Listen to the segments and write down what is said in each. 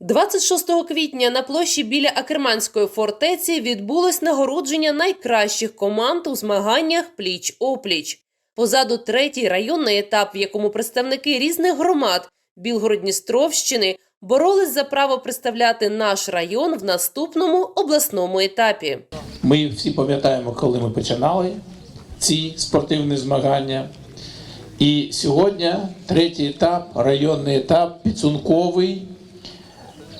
26 квітня на площі біля Акерманської фортеці відбулось нагородження найкращих команд у змаганнях пліч-опліч. Позаду третій районний етап, в якому представники різних громад Білгород-Дністровщини боролись за право представляти наш район в наступному обласному етапі. Ми всі пам'ятаємо, коли ми починали ці спортивні змагання. І сьогодні третій етап, районний етап, підсумковий.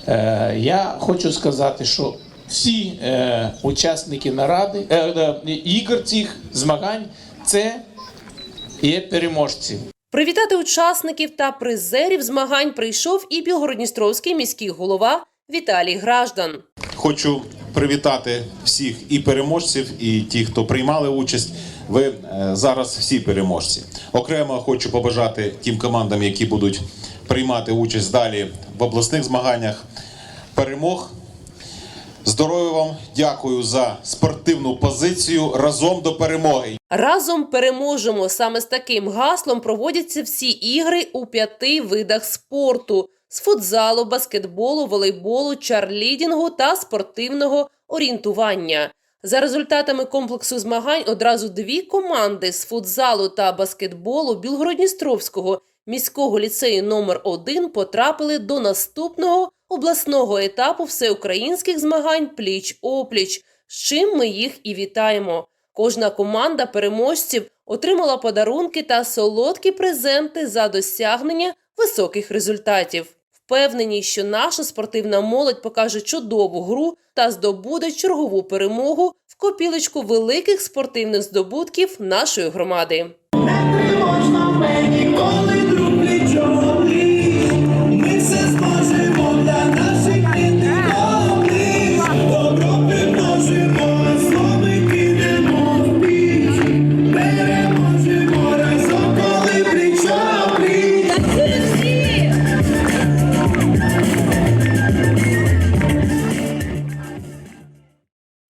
Е, я хочу сказати, що всі е, учасники наради, е, е, ігор цих змагань це є переможці. Привітати учасників та призерів змагань прийшов і Білгородністровський міський голова Віталій Граждан. Хочу привітати всіх і переможців, і ті, хто приймали участь. Ви е, зараз всі переможці. Окремо хочу побажати тим командам, які будуть приймати участь далі в обласних змаганнях. Перемог. Здоров'я вам, дякую за спортивну позицію. Разом до перемоги. Разом переможемо. Саме з таким гаслом проводяться всі ігри у п'яти видах спорту: з футзалу, баскетболу, волейболу, чарлідінгу та спортивного орієнтування. За результатами комплексу змагань одразу дві команди з футзалу та баскетболу Білгородністровського міського ліцею номер 1 потрапили до наступного обласного етапу всеукраїнських змагань пліч-опліч, з чим ми їх і вітаємо. Кожна команда переможців отримала подарунки та солодкі презенти за досягнення високих результатів. Впевнені, що наша спортивна молодь покаже чудову гру та здобуде чергову перемогу в копілочку великих спортивних здобутків нашої громади. Можна мені,